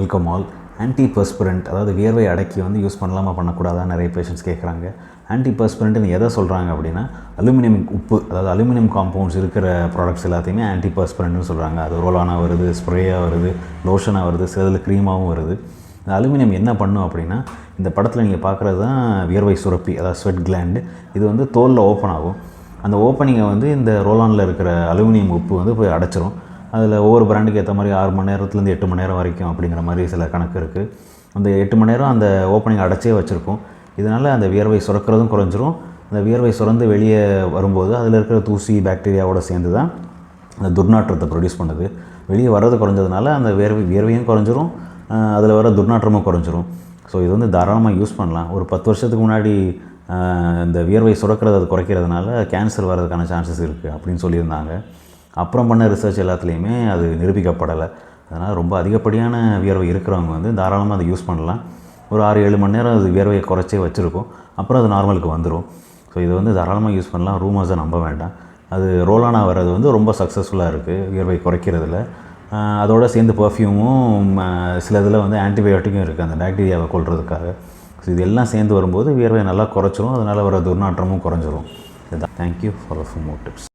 அல்கமால் anti பர்ஸ்பிரண்ட் அதாவது வியர்வை அடக்கி வந்து யூஸ் பண்ணலாமா பண்ணக்கூடாதா நிறைய பேஷண்ட்ஸ் கேட்குறாங்க ஆன்டி பர்ஸ்பிரண்ட்னு எதை சொல்கிறாங்க அப்படின்னா அலுமினியம் உப்பு அதாவது அலுமினியம் காம்பவுண்ட்ஸ் இருக்கிற ப்ராடக்ட்ஸ் எல்லாத்தையுமே ஆன்டி பர்ஸ்பிரண்ட்னு சொல்கிறாங்க அது ரோலானாக வருது ஸ்ப்ரேயாக வருது லோஷனாக வருது சிலதில் க்ரீமாகவும் வருது. இந்த அலுமினியம் என்ன பண்ணும் அப்படின்னா இந்த படத்தில் நீங்கள் பார்க்குறது தான் வியர்வை சுரப்பி அதாவது ஸ்வெட் கிளாண்டு இது வந்து தோலில் ஓப்பன் ஆகும். அந்த ஓப்பனிங்கை வந்து இந்த ரோலானில் இருக்கிற அலுமினியம் உப்பு வந்து போய் அடைச்சிரும். அதில் ஒவ்வொரு பிராண்டுக்கு ஏற்ற மாதிரி ஆறு மணி நேரத்துலேருந்து எட்டு மணி நேரம் வரைக்கும் அப்படிங்கிற மாதிரி சில கணக்கு இருக்குது அந்த எட்டு மணி நேரம் அந்த ஓப்பனிங் அடைச்சே வச்சுருக்கும் இதனால் அந்த வியர்வை சுரக்கிறதும் குறைஞ்சிரும். அந்த வியர்வை சுரந்து வெளியே வரும்போது அதில் இருக்கிற தூசி பாக்டீரியாவோடு சேர்ந்து தான் அந்த துர்நாற்றத்தை ப்ரொடியூஸ் பண்ணுது. வெளியே வர்றது குறைஞ்சதுனால அந்த வியர்வை வியர்வையும் குறைஞ்சிரும். அதில் வர துர்நாற்றமும் குறைஞ்சிரும். ஸோ இது வந்து தாராளமாக யூஸ் பண்ணலாம். ஒரு பத்து வருஷத்துக்கு முன்னாடி இந்த வியர்வை சுரக்கிறது அது குறைக்கிறதுனால கேன்சர் வர்றதுக்கான சான்சஸ் இருக்குது அப்படின்னு சொல்லியிருந்தாங்க. அப்புறம் பண்ண ரிசர்ச் எல்லாத்துலேயுமே அது நிரூபிக்கப்படலை. அதனால் ரொம்ப அதிகப்படியான வியர்வை இருக்கிறவங்க வந்து தாராளமாக அதை யூஸ் பண்ணலாம். ஒரு ஆறு ஏழு மணி நேரம் அது வியர்வையை குறைச்சே வச்சுருக்கும். அப்புறம் அது நார்மலுக்கு வந்துடும் ஸோ இது வந்து தாராளமாக யூஸ் பண்ணலாம். ரூமர்ஸை நம்ப வேண்டாம். அது ரோலானாக வர்றது வந்து ரொம்ப சக்ஸஸ்ஃபுல்லாக இருக்குது வியர்வை குறைக்கிறதுல. அதோடு சேர்ந்து பர்ஃப்யூமும் சில இதில் வந்து ஆன்டிபயோட்டிக்கும் இருக்குது அந்த பாக்டீரியாவை கொள்றதுக்காக ஸோ இது எல்லாம் சேர்ந்து வரும்போது வியர்வை நல்லா குறைச்சிரும். அதனால் வர துர்நாற்றமும் குறைஞ்சிரும். இதுதான். Thank you for for more tips